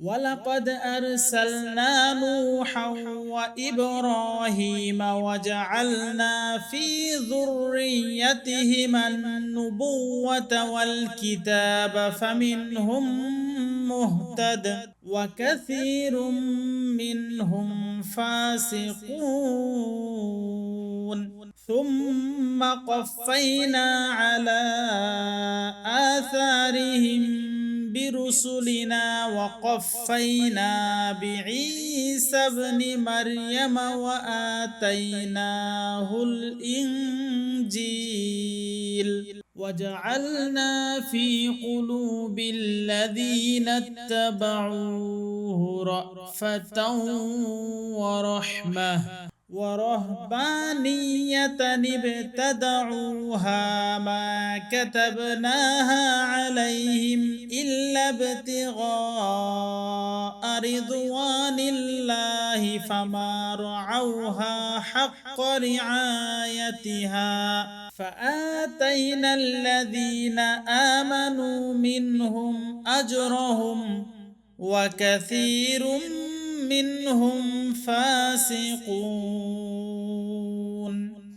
ولقد أرسلنا نوحا وإبراهيم وجعلنا في ذريتهما النبوة والكتاب فمنهم مهتد وكثير منهم فاسقون. ثم قفينا على آثارهم برسلنا وقفينا بعيسى ابن مريم وآتيناه الإنجيل. وجعلنا في قلوب الذين اتبعوه رأفة ورحمة. ورهبانية ابتدعوها ما كتبناها عليهم إلا ابتغاء رضوان الله فما رعوها حق رعايتها فآتينا الذين آمنوا منهم أجرهم وكثير منهم فاسقون.